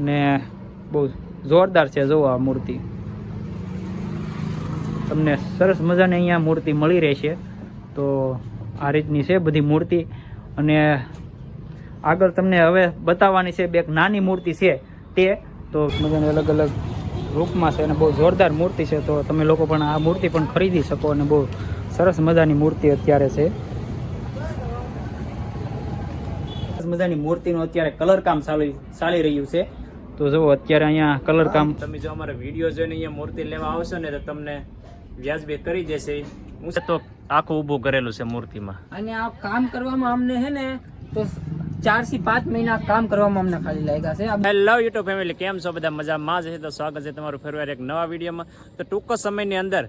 ને બહુ જોરદાર છે જુઓ આ મૂર્તિ. તમને સરસ મજાની અહીંયા મૂર્તિ મળી રહેશે. તો આ રીતની છે બધી મૂર્તિ. અને આગળ તમને હવે બતાવવાની છે બે નાની મૂર્તિ છે તે. તો મજાની અલગ અલગ રૂપમાં છે અને બહુ જોરદાર મૂર્તિ છે. તો તમે લોકો પણ આ મૂર્તિ પણ ખરીદી શકો અને બહુ સરસ મજાની મૂર્તિ અત્યારે છે. સરસ મજાની મૂર્તિનું અત્યારે કલર કામ ચાલી ચાલી રહ્યું છે. તો જુઓ અત્યારે અહીંયા કલર કામ તમે જો અમારા વીડિયો જોઈને અહીંયા મૂર્તિ લેવા આવશો ને તો તમને વ્યાજબી કરી દેશે. હું તો આખું ઊભું કરેલું છે મૂર્તિમાં. અને આ કામ કરવામાં અમને હે ને તો ચારથી પાંચ મહિના કામ કરવામાં અમને ખાલી લાગ્યા છે. આ હેલો યુટ્યુબ ફેમિલી કેમ છો? બધા મજામાં જ છે? તો સ્વાગત છે તમારું ફેરવાર એક નવા વિડીયોમાં તો ટૂંક સમયની અંદર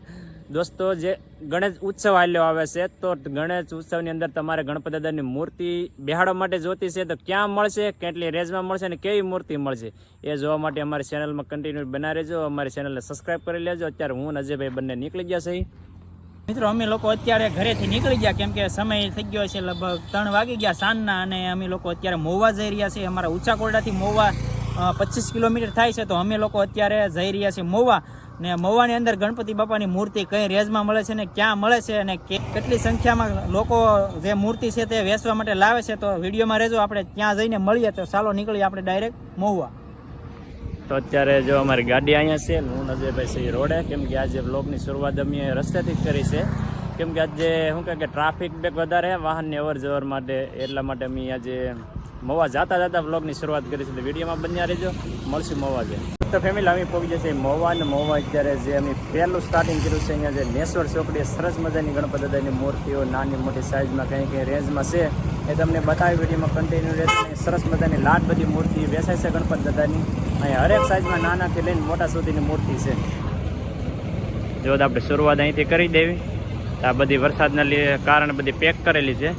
દોસ્તો, જે ગણેશ ઉત્સવ હાલ્યો આવે છે, તો ગણેશ ઉત્સવની અંદર તમારે ગણપતિ દાદાની મૂર્તિ બેહાડવા માટે જોતી છે, તો ક્યાં મળશે, કેટલી રેન્જમાં મળશે અને કેવી મૂર્તિ મળશે, એ જોવા માટે અમારી ચેનલમાં કન્ટિન્યુ બના રહેજો, અમારી ચેનલને સબસ્ક્રાઈબ કરી લેજો. અત્યારે હું અજયભાઈ બંને નીકળી ગયા છે મિત્રો, અમે લોકો અત્યારે ઘરેથી નીકળી ગયા, કેમ કે સમય થઈ ગયો છે લગભગ ત્રણ વાગી ગયા સાંજના અને અમે લોકો અત્યારે મોવા જઈ રહ્યા છીએ. અમારા ઊંચા કોરડાથી મોવા પચીસ કિલોમીટર થાય છે, તો અમે લોકો અત્યારે જઈ રહ્યા છીએ મોવા. ને મવાની અંદર ગણપતિ બાપાની મૂર્તિ કઈ રેજમાં મળે છે ને ક્યાં મળે છે અને કેટલી સંખ્યામાં લોકો જે મૂર્તિ છે તે વેચવા માટે લાવે છે તો વિડીયોમાં રહેજો, આપણે ત્યાં જઈને મળીએ તો ચાલો નીકળીએ આપણે ડાયરેક્ટ મહુવા. તો અત્યારે જો અમારી ગાડી અહીંયા છે, હું નજરભાઈ રોડે. કેમ કે આજે બ્લોગની શરૂઆત અમે રસ્તેથી જ કરી છે. કેમ કે આજે શું કહે કે ટ્રાફિક બેક વધારે વાહનની અવર જવર માટે, એટલા માટે અમે આજે મવા જાતા જાતા બ્લોગની શરૂઆત કરી છે. વિડીયોમાં બન્યા રહેજો. મળશું મવા જે તો ફેમિલી અમે પહોંચી જશે મવા ને મવા અત્યારે જે અમે પહેલું સ્ટાર્ટિંગ કર્યું છે, અહીંયા જે નેસવર ચોકડીએ સરસ મજાની ગણપત દાદાની મૂર્તિઓ, નાની મોટી સાઇઝમાં કંઈ કંઈ રેન્જમાં છે, એ તમને બતાવી વિડીયોમાં કન્ટિન્યુ રહેશે. અને સરસ મજાની લાટ બધી મૂર્તિ વેચાય છે ગણપત દાદાની. અહીંયા હરેક સાઇઝમાં નાનાથી લઈને મોટા સુધીની મૂર્તિ છે. જો આપણે શરૂઆત અહીંથી કરી દેવી. આ બધી વરસાદના કારણે બધી પેક કરેલી છે.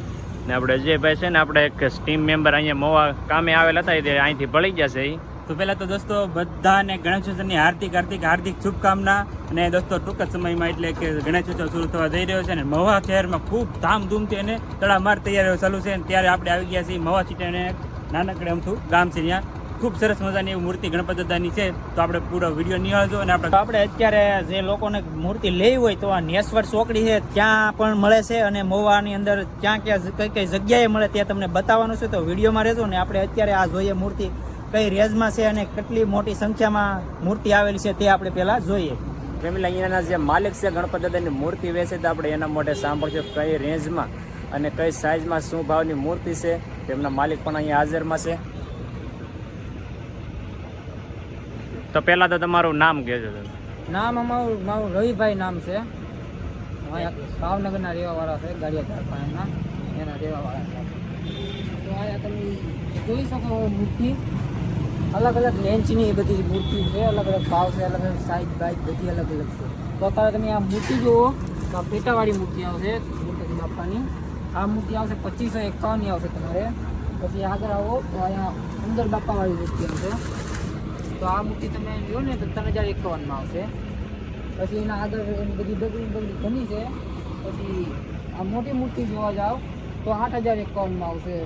ને આપણે અજયભાઈ છે ને આપણે એક ટીમ મેમ્બર અહીંયા મોવા કામે આવેલા હતા, એ અહીંથી ભળી ગયા છે એ તો પહેલાં તો દોસ્તો બધાને ગણેશ ઉત્સવની હાર્દિક હાર્દિક હાર્દિક શુભકામના અને દોસ્તો ટૂંક જ સમયમાં એટલે કે ગણેશ ઉત્સવ શરૂ થવા જઈ રહ્યો છે અને મહુવા શહેરમાં ખૂબ ધામધૂમથી અને તડામાર તૈયારીઓ ચાલુ છે અને ત્યારે આપણે આવી ગયા છીએ મહુવા સિટી અને નાનકડે અમથું ગામ છે ત્યાં. ખૂબ સરસ મજાની એવી મૂર્તિ ગણપત દાદાની છે. તો આપણે પૂરો વીડિયો નિહાળજો અને આપણે આપણે અત્યારે જે લોકોને મૂર્તિ લેવી હોય તો આ નેશ્વર ચોકડી છે ત્યાં પણ મળે છે અને મોવાની અંદર ક્યાં ક્યાં કઈ કઈ જગ્યાએ મળે ત્યાં તમને બતાવવાનું છે. તો વિડીયોમાં રહેજો ને આપણે અત્યારે આ જોઈએ મૂર્તિ કઈ રેન્જમાં છે અને કેટલી મોટી સંખ્યામાં મૂર્તિ આવેલી છે તે આપણે પહેલા જોઈએ. ફેમિલી અહીંયાના જે માલિક છે ગણપત દાદાની મૂર્તિ વેચે તો આપણે એના માટે સાંભળજો કઈ રેન્જમાં અને કઈ સાઇઝમાં શું ભાવની મૂર્તિ છે. તેમના માલિક પણ અહીંયા હાજરમાં છે. તો પહેલા તો તમારું નામ કહેજો નામ અમારું, મારું રવિભાઈ નામ છે. ભાવનગરના રહેવાવાળા છે ગાડિયા પાણીના. એના રહેવાવાળા છે. તો અહીંયા તમે જોઈ શકો મૂર્તિ. અલગ અલગ લેન્ચની એ બધી મૂર્તિ છે, અલગ અલગ ભાવ છે, અલગ અલગ સાઈઝ બાઈઝ બધી અલગ અલગ છે. તો અત્યારે તમે આ મૂર્તિ જુઓ, તો આ પેટાવાળી મૂર્તિ આવશે, ગણપતિ બાપાની. આ મૂર્તિ આવશે પચીસો એકાવનની આવશે તમારે. પછી આગળ આવો, તો અહીંયા અંદર બાપાવાળી મૂર્તિ આવશે. તો આ મૂર્તિ તમે લ્યો ને તો ત્રણ હજાર એકાવનમાં આવશે. પછી એના આગળ એની બધી ડગરી બગડી ઘણી છે. પછી આ મોટી મૂર્તિ જોવા જાઓ તો આઠ હજાર એકાવનમાં આવશે.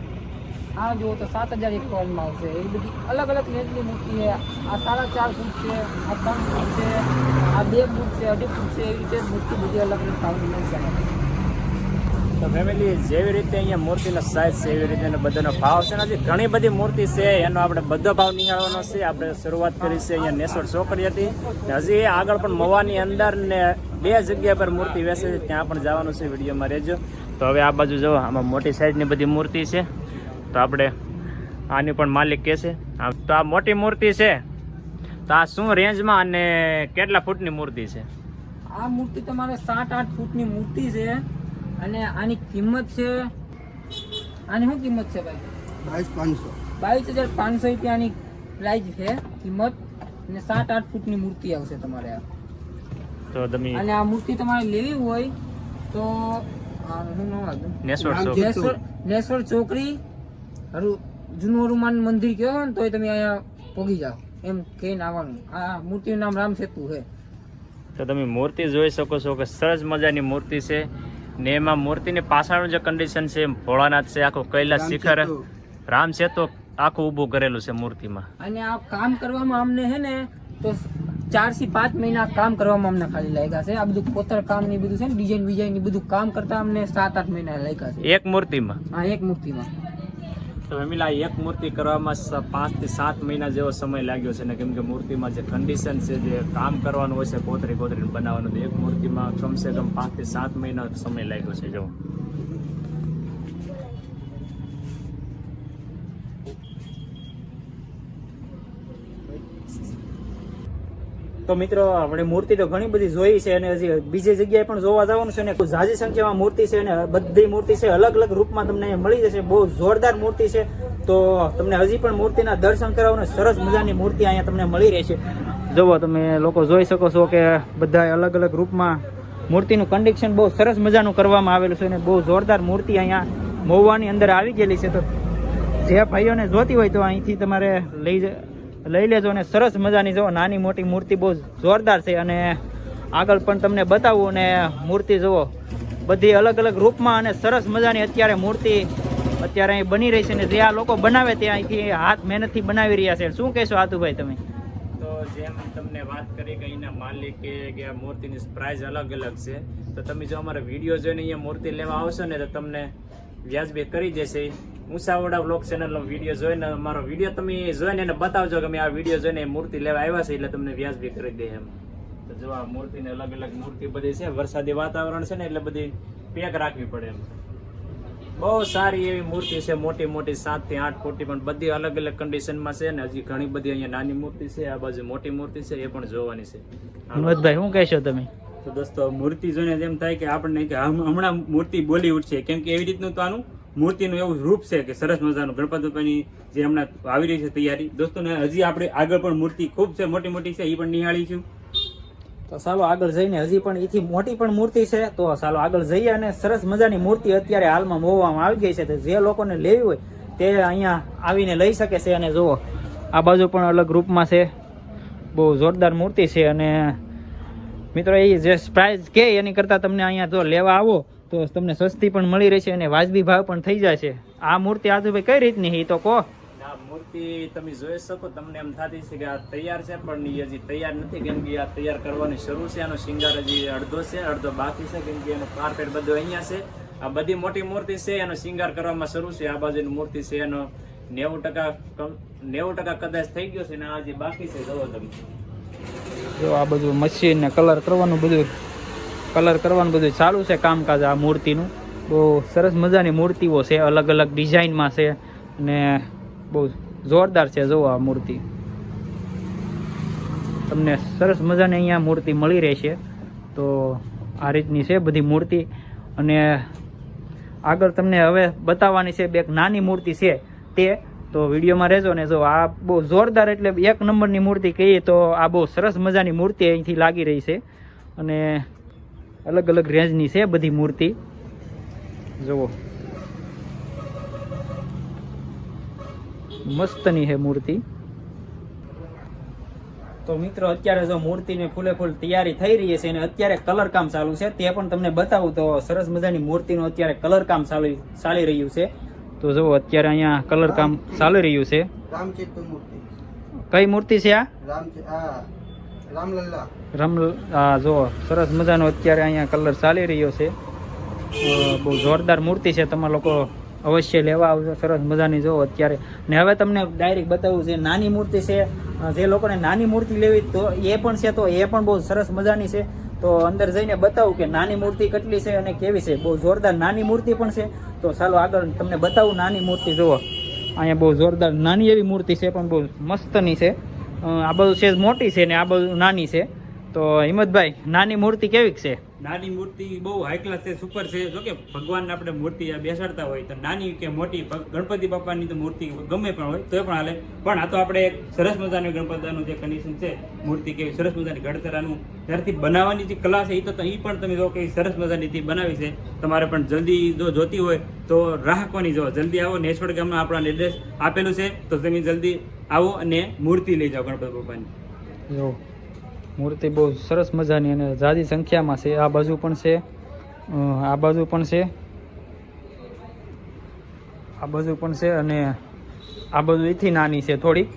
આ જુઓ તો સાત હજાર એકાવનમાં આવશે. એ બધી અલગ અલગ રેન્જની મૂર્તિ છે. આ સાડા ચાર ફૂટ છે, આ ત્રણ ફૂટ છે, આ બે ફૂટ છે, અઢી ફૂટ છે, એવી રીતે મૂર્તિ બધી અલગ અલગ ભાવની મળશે. તો ફેમિલી જેવી રીતે અહીંયા મૂર્તિનો સાઇઝ છે એવી રીતે બધાનો ભાવ છે. હજી ઘણી બધી મૂર્તિ છે, એનો આપણે બધો ભાવ નિહાળવાનો છે. આપણે શરૂઆત કરી છે અહીંયા નેસોડ ચોકડી હતી. હજી આગળ પણ મવાની અંદર ને બે જગ્યા પર મૂર્તિ વેસે છે, ત્યાં પણ જવાનું છે. વિડીયોમાં રહેજો. તો હવે આ બાજુ જુઓ આમાં મોટી સાઈઝની બધી મૂર્તિ છે. તો આપણે આની પણ માલિક કહે છે. તો આ મોટી મૂર્તિ છે. તો આ શું રેન્જમાં અને કેટલા ફૂટની મૂર્તિ છે? આ મૂર્તિ તમારે સાત, આઠ ફૂટની મૂર્તિ છે. અને આની કિંમત છે આની શું કિંમત છે ભાઈ? બાવીસ પાંચસો. બાવીસ હજાર પાંચસો રૂપિયાની પ્રાઇસ છે કિંમત અને સાત આઠ ફૂટની મૂર્તિ આવશે તમારે આ. તો તમે અને આ મૂર્તિ તમારે લેવી હોય તો નામ ચોકડી નેસવર નેસવર ચોકડી હરુ- જૂનું હનુમાન મંદિર કહેવાય ને તોય તમે અહીંયા પહોંચી જાઓ. એમ કહીને આવવાનું. આ મૂર્તિનું નામ રામ સેતુ છે. તો તમે મૂર્તિ જોઈ શકો છો કે સરસ મજાની મૂર્તિ છે. ને એમાં મૂર્તિની પાછળનું જે કન્ડિશન છે ભોળાનાથ છે આખું કૈલાસ શિખર રામ છે તો આખું ઊભું કરેલું છે મૂર્તિમાં. અને આ કામ કરવામાં અમને હે ને તો ચારથી પાંચ મહિના કામ કરવામાં અમને ખાલી લાગ્યા છે. આ બધું કોતર કામ ને બધું છે ને ડિઝાઇન વિઝાઇન બધું કામ કરતા અમને સાત આઠ મહિના લાગ્યા છે. એક મૂર્તિમાં? આ એક મૂર્તિમાં. તો ફેમિલા એક મૂર્તિ કરવામાં પાંચથી સાત મહિના જેવો સમય લાગ્યો છે ને કેમ કે મૂર્તિમાં જે કન્ડિશન છે, જે કામ કરવાનું હોય છે કોતરી કોતરીને બનાવવાનું એક મૂર્તિમાં કમસે કમ પાંચથી સાત મહિના સમય લાગ્યો છે, જો. તો મિત્રો, આપણે મૂર્તિ તો ઘણી બધી જોઈ છે અને હજી બીજી જગ્યાએ પણ જોવા જવાનું છે અને ઝાઝી સંખ્યામાં મૂર્તિ છે અને બધી મૂર્તિ છે અલગ અલગ રૂપમાં તમને મળી જશે. બહુ જોરદાર મૂર્તિ છે. તો તમને હજી પણ મૂર્તિના દર્શન કરાવવાને સરસ મજાની મૂર્તિ અહીંયા તમને મળી રહેશે. જુઓ તમે લોકો જોઈ શકો છો કે બધા અલગ અલગ રૂપમાં મૂર્તિનું કન્ડિશન બહુ સરસ મજાનું કરવામાં આવેલું છે અને બહુ જોરદાર મૂર્તિ અહીંયા મહુવાની અંદર આવી ગયેલી છે. તો જે ભાઈઓને જોતી હોય તો અહીંથી તમારે લઈ જ- લઈ લેજો અને સરસ મજાની જુઓ નાની મોટી મૂર્તિ બહુ જોરદાર છે અને આગળ પણ તમને બતાવું અને મૂર્તિ જુઓ. બધી અલગ અલગ રૂપમાં અને સરસ મજાની અત્યારે મૂર્તિ અત્યારે અહીં બની રહી છે ને જે આ લોકો બનાવે તે અહીંથી હાથ મહેનતથી બનાવી રહ્યા છે. શું કહેશો આતુભાઈ તમે? તો જેમ તમને વાત કરી કે અહીંના માલિકે કે આ મૂર્તિની પ્રાઇસ અલગ અલગ છે, તો તમે જો અમારા વીડિયો જોઈને અહીંયા મૂર્તિ લેવા આવશો ને તો તમને વ્યાજબી કરી દેશે. મુસાવડા બ્લોગ ચેનલનો વીડિયો જોઈને અમારો વીડિયો તમે જોઈને એને બતાવજો કે અમે આ વીડિયો જોઈને એ મૂર્તિ લેવા આવ્યા છે એટલે તમને વ્યાજબી કરી દે એમ. તો જો આ મૂર્તિને અલગ અલગ મૂર્તિ બધી છે વરસાદી વાતાવરણ છે ને એટલે બધી પેક રાખવી પડે એમ. બહુ સારી એવી મૂર્તિ છે મોટી મોટી સાતથી આઠ ફૂટની પણ બધી અલગ અલગ કન્ડિશનમાં છે ને હજી ઘણી બધી અહીંયા નાની મૂર્તિ છે આ બાજુ મોટી મૂર્તિ છે એ પણ જોવાની છે. હનુમતભાઈ શું કહેશો તમે? તો દોસ્તો મૂર્તિ જોઈને એમ થાય કે આપણને કે હમણાં મૂર્તિ બોલી ઉઠશે કેમ કે એવી રીતનું તો આનું મૂર્તિનું એવું રૂપ છે કે સરસ મજાનું. ગણપત બાપાની જે હમણાં આવી રહી છે તૈયારી. દોસ્તો ને હજી આપણે આગળ પણ મૂર્તિ ખૂબ છે, મોટી મોટી છે એ પણ નિહાળીશું તો ચાલો આગળ જઈને હજી પણ એથી મોટી પણ મૂર્તિ છે, તો ચાલો આગળ જઈએ અને સરસ મજાની મૂર્તિ અત્યારે હાલમાં મોવામાં આવી ગઈ છે. તો જે લોકોને લેવી હોય તે અહીંયા આવીને લઈ શકે છે અને જુઓ, આ બાજુ પણ અલગ રૂપમાં છે. બહુ જોરદાર મૂર્તિ છે અને મિત્રો એ જે પ્રાઇઝ કે એની કરતાં તમને અહીંયા જો લેવા આવો તો તમને સસ્તી પણ મળી રહેશે અને વાજબી ભાવ પણ થઈ છે આ મૂર્તિ આજુભાઈ કઈ રીતની હિ તો કહો. મૂર્તિ તમે જોઈ શકો તમને એમ થતી છે કે આ તૈયાર છે પણ હજી તૈયાર નથી કેમ કે આ તૈયાર કરવાની શરૂ છે આનો શિંગાર હજી અડધો છે અડધો બાકી છે કેમ કે એનો કાર્પેટ બધું અહીંયા છે. આ બધી મોટી મૂર્તિ છે એનો શિંગાર કરવામાં શરૂ છે. આ બાજુની મૂર્તિ છે એનો નેવું ટકા નેવું ટકા કદાચ થઈ ગયો છે ને આ હજી બાકી છે જવો તમે. જો આ બધું મશીન ને કલર કરવાનું બધું કલર કરવાનું બધું ચાલુ છે કામકાજ આ મૂર્તિનું. બહુ સરસ મજાની મૂર્તિઓ છે અલગ અલગ ડિઝાઇનમાં છે અને બહુ જોરદાર છે જુઓ આ મૂર્તિ. તમને સરસ મજાની અહીંયા મૂર્તિ મળી રહેશે. તો આ રીતની છે બધી મૂર્તિ. અને આગળ તમને હવે બતાવવાની છે બે નાની મૂર્તિ છે તે. તો વિડીયોમાં રહેજો ને જો આ બહુ જોરદાર એટલે એક નંબરની મૂર્તિ કહીએ તો આ બહુ સરસ મજાની મૂર્તિ અહીંથી લાગી રહી છે. અને અલગ અલગ રેન્જની છે બધી મૂર્તિ. જુઓ. મસ્તની છે મૂર્તિ. તો મિત્રો અત્યારે જો મૂર્તિને ફૂલે ફૂલ તૈયારી થઈ રહી છે અને અત્યારે કલર કામ ચાલુ છે તે પણ તમને બતાવું તો સરસ મજાની મૂર્તિનું અત્યારે કલર કામ ચાલી ચાલી રહ્યું છે. તો જુઓ અત્યારે અહીંયા કલર કામ ચાલી રહ્યું છે. કઈ મૂર્તિ છે આ રામ આ જો સરસ મજાનો અત્યારે અહીંયા કલર ચાલી રહ્યો છે. બહુ જોરદાર મૂર્તિ છે તમે લોકો અવશ્ય લેવા આવજો. સરસ મજાની જો અત્યારે. ને હવે તમને ડાયરેક્ટ બતાવું છે, નાની મૂર્તિ છે. જે લોકોને નાની મૂર્તિ લેવી તો એ પણ છે, તો એ પણ બહુ સરસ મજાની છે. તો અંદર જઈને બતાવું કે નાની મૂર્તિ કેટલી છે અને કેવી છે. બહુ જોરદાર નાની મૂર્તિ પણ છે. તો ચાલો આગળ તમને બતાવું નાની મૂર્તિ, જુઓ. અહીંયા બહુ જોરદાર નાની એવી મૂર્તિ છે, પણ બહુ મસ્તની છે. આ બધું છે, મોટી છે ને આ બધું નાની છે. તો હિંમતભાઈ, નાની મૂર્તિ કેવી છે? નાની મૂર્તિ બહુ હાઈ ક્લાસ છે સુપર છે. જો કે ભગવાનને આપણે મૂર્તિ બેસાડતા હોય, તો નાની કે મોટી ગણપતિ બાપાની તો મૂર્તિ ગમે પણ હોય તો પણ હાલે. પણ આ તો આપણે એક સરસ મજાનું ગણપતિનું જે કન્ડિશન છે, મૂર્તિ કેવી સરસ મજાની ઘડતરાનું ત્યારથી બનાવવાની જે કલા છે એ તો એ પણ તમે જો કે સરસ મજાની બનાવી છે. તમારે પણ જલ્દી જો જોતી હોય, તો રાખવાની જો? જલ્દી આવો નેશવડ ગામમાં આપણા એડ્રેસ આપેલું છે. તો તમે જલ્દી આવો અને મૂર્તિ લઈ જાઓ ગણપતિ બાપાની. જો, મૂર્તિ બહુ સરસ મજાની અને ઝાઝી સંખ્યામાં છે. આ બાજુ પણ છે. આ બાજુ પણ છે. આ બાજુ પણ છે અને આ બધું એથી નાની છે થોડી.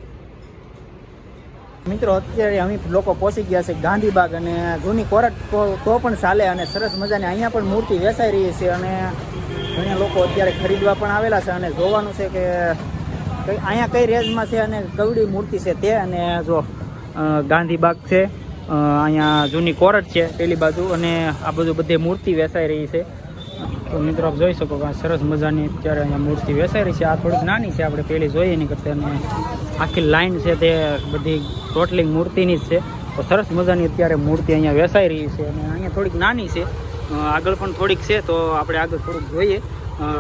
મિત્રો, અત્યારે અમે લોકો પહોંચી ગયા છે ગાંધીબાગ અને જૂની કોરટ તો પણ ચાલે અને સરસ મજાની અહીંયા પણ મૂર્તિ વેચાઈ રહી છે અને ઘણા લોકો અત્યારે ખરીદવા પણ આવેલા છે અને જોવાનું છે કે અહીંયા કઈ રેન્જમાં છે અને કવડી મૂર્તિ છે તે અને જો ગાંધીબાગ છે. અહીંયા જૂની કોરટ છે પેલી બાજુ અને આ બધું બધે મૂર્તિ વેચાઈ રહી છે. તો મિત્રો આપ જોઈ શકો કે સરસ મજાની અત્યારે અહીંયા મૂર્તિ વેચાઈ રહી છે. આ થોડીક નાની છે, આપણે પેલી જોઈએ નહીં કરતા અને આખી લાઈન છે તે બધી ટોટલી મૂર્તિની જ છે. તો સરસ મજાની અત્યારે મૂર્તિ અહીંયા વેચાઈ રહી છે અને અહીંયા થોડીક નાની છે. આગળ પણ થોડીક છે, તો આપણે આગળ થોડુંક જોઈએ.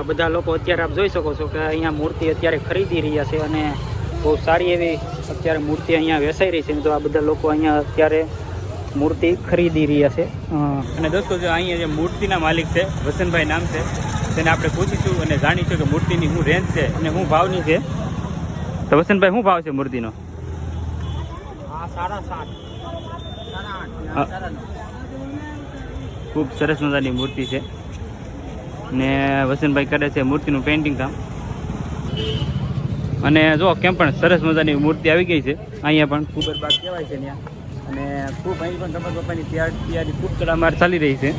બધા લોકો અત્યારે આપ જોઈ શકો છો કે અહીંયા મૂર્તિ અત્યારે ખરીદી રહ્યા છે અને બહુ સારી એવી અત્યારે મૂર્તિ અહીંયા વેચાઈ રહી છે. તો આ બધા લોકો અહીંયા અત્યારે મૂર્તિ ખરીદી રહ્યા છે. અને દોસ્તો જો અહીંયા જે મૂર્તિના માલિક છે વસંતભાઈ નામ છે તેને આપણે પૂછીશું અને જાણીશું કે મૂર્તિની શું રેન્જ છે અને શું ભાવની છે. તો વસંતભાઈ શું ભાવ છે મૂર્તિનો? ખૂબ સરસ મજાની મૂર્તિ છે. ને વસંતભાઈ કરે છે મૂર્તિનું પેઇન્ટિંગ કામ. અને જો કેમ પણ સરસ મજાની મૂર્તિ આવી ગઈ છે અહીંયા પણ. ખૂબ જ બાગ કહેવાય છે ત્યાં. અને ખૂબ અહીં પણ ગણપત બાપાની તૈયાર ખૂબ તડામાર ચાલી રહી છે.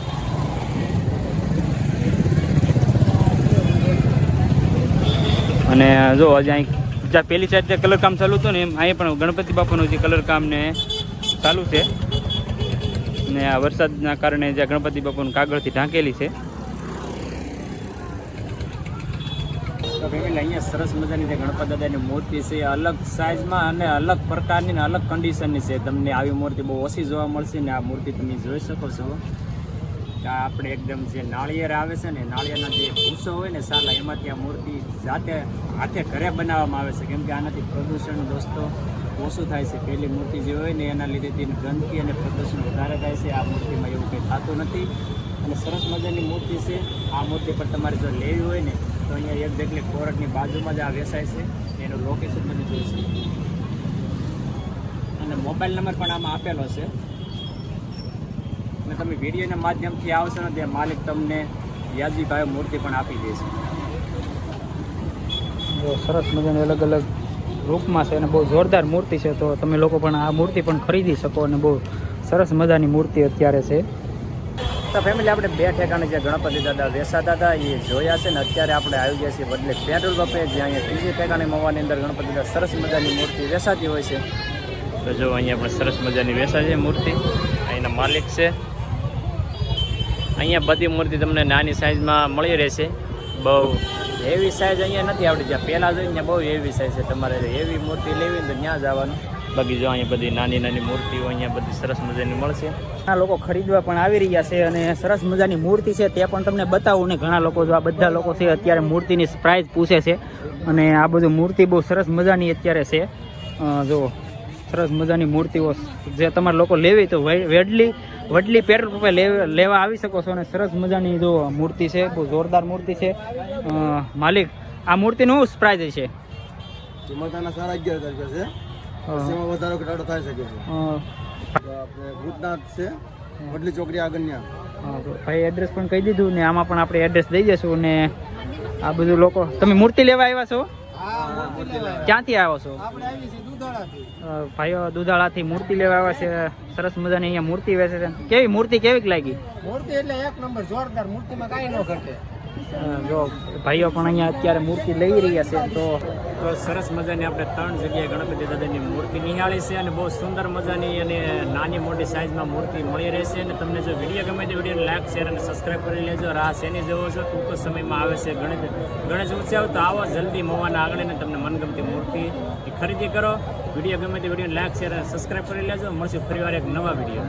અને જો હજી અહીં જ્યાં પહેલી સાઈડ જે કલર કામ ચાલુ હતું ને એમ અહીંયા પણ ગણપતિ બાપાનું જે કલર કામ ને ચાલુ છે. ને આ વરસાદના કારણે જે ગણપતિ બાપાનું કાગળથી ઢાંકેલી છે. તો ફેમિલી અહીંયા સરસ મજાની જે ગણપત દાદાની મૂર્તિ છે અલગ સાઇઝમાં અને અલગ પ્રકારની ને અલગ કન્ડિશનની છે. તમને આવી મૂર્તિ બહુ ઓછી જોવા મળશે ને આ મૂર્તિ તમે જોઈ શકો છો. આપણે એકદમ જે નાળિયેર આવે છે ને, નાળિયેરના જે ભૂસો હોય ને સાલા, એમાંથી આ મૂર્તિ જાતે હાથે ઘરે બનાવવામાં આવે છે. કેમ કે આનાથી પ્રદૂષણ દોસ્તો ઓછું થાય છે. પહેલી મૂર્તિ જે હોય ને, એના લીધે તેની ગંદકી અને પ્રદૂષણ વધારે થાય છે. આ મૂર્તિમાં એવું કંઈ થતું નથી. અને સરસ મજાની મૂર્તિ છે. આ મૂર્તિ પર તમારે જો લેવી હોય ને તો અહીંયા એક જેટલી કોરટની બાજુમાં જ આ વેચાય છે. એનું લોકેશન મને જોઈ શકો. અને મોબાઈલ નંબર પણ આમાં આપેલો છે. અને તમે વિડીયોના માધ્યમથી આવશો ને ત્યાં માલિક તમને વ્યાજબી ભાવે મૂર્તિ પણ આપી દેશે. સરસ મજાની અલગ અલગ રૂપમાં છે અને બહુ જોરદાર મૂર્તિ છે. તો તમે લોકો પણ આ મૂર્તિ પણ ખરીદી શકો અને બહુ સરસ મજાની મૂર્તિ અત્યારે છે. તો ફેમિલી આપણે બે ઠેકાણે જે ગણપતિ દાદા વેસાતા હતા એ જોયા છે ને અત્યારે આપણે આવી ગયા છીએ બદલે પેટ્રોલ પંપે જે અહીંયા ત્રીજી ઠેકાણે મવાની અંદર ગણપતિ દાદા સરસ મજાની મૂર્તિ વેસાતી હોય છે. તો જો અહીંયા પણ સરસ મજાની વેસા છે મૂર્તિ, અહીંના માલિક છે. અહીંયા બધી મૂર્તિ તમને નાની સાઇઝમાં મળી રહેશે. બહુ હેવી સાઇઝ અહીંયા નથી આવડી જ્યાં પહેલાં જોઈને બહુ હેવી સાઇઝ છે. તમારે હેવી મૂર્તિ લેવી તો ત્યાં જવાનું. બાકી જો અહીંયા બધી નાની નાની મૂર્તિઓ અહીંયા બધી સરસ મજાની મળશે. ઘણા લોકો ખરીદવા પણ આવી રહ્યા છે અને સરસ મજાની મૂર્તિ છે તે પણ તમને બતાવું ને ઘણા લોકો જો આ બધા લોકો છે અત્યારે મૂર્તિની પ્રાઇસ પૂછે છે અને આ બધું મૂર્તિ બહુ સરસ મજાની અત્યારે છે. જો સરસ મજાની મૂર્તિઓ જે તમારે લોકો લેવી તો વેડલી વડલી પેટ્રોલ પંપે લેવા આવી શકો છો અને સરસ મજાની જો મૂર્તિ છે બહુ જોરદાર મૂર્તિ છે. માલિક આ મૂર્તિનું શું પ્રાઇઝ છે? સાડા અગિયાર એમાં વધારો ઘટાડો થઈ શકે છે. આપણે ભૂતનાથ છે વડલી ચોકડી આગળના હા, તો ભાઈ એડ્રેસ પણ કહી દીધું ને આમાં પણ આપણે એડ્રેસ દઈ જશું ને આ બધું લોકો તમે મૂર્તિ લેવા આવ્યા છો? ક્યાંથી આવ્યો છો? ભાઈઓ દુધાળાથી મૂર્તિ લેવા આવ્યા છે. સરસ મજાની અહીંયા મૂર્તિ વેચે છે. કેવી મૂર્તિ કેવી લાગી? મૂર્તિ એટલે એક નંબર જોરદાર મૂર્તિમાં કાંઈ ન ઘટે. જો ભાઈઓ પણ અહીંયા અત્યારે મૂર્તિ લઈ રહ્યા છે, તો તો સરસ મજાની આપણે ત્રણ જગ્યાએ ગણપતિ દાદાની મૂર્તિ નિહાળી છે અને બહુ સુંદર મજાની અને નાની મોટી સાઇઝમાં મૂર્તિ મળી રહેશે અને તમને જો વીડિયો ગમે તો વીડિયો લાઈક, શેર અને સબસ્ક્રાઈબ કરી લેજો. રાહ શેની જોવો છો? ટૂંક જ સમયમાં આવે છે ગણેશ ગણેશ ઉત્સવ. તો આવો જલ્દી મોવાના આંગણે તમને મનગમતી મૂર્તિ ખરીદી કરો. વીડિયો ગમે તો વીડિયો લાઈક, શેર અને સબસ્ક્રાઈબ કરી લેજો. મળશું ફરીવાર એક નવા વીડિયો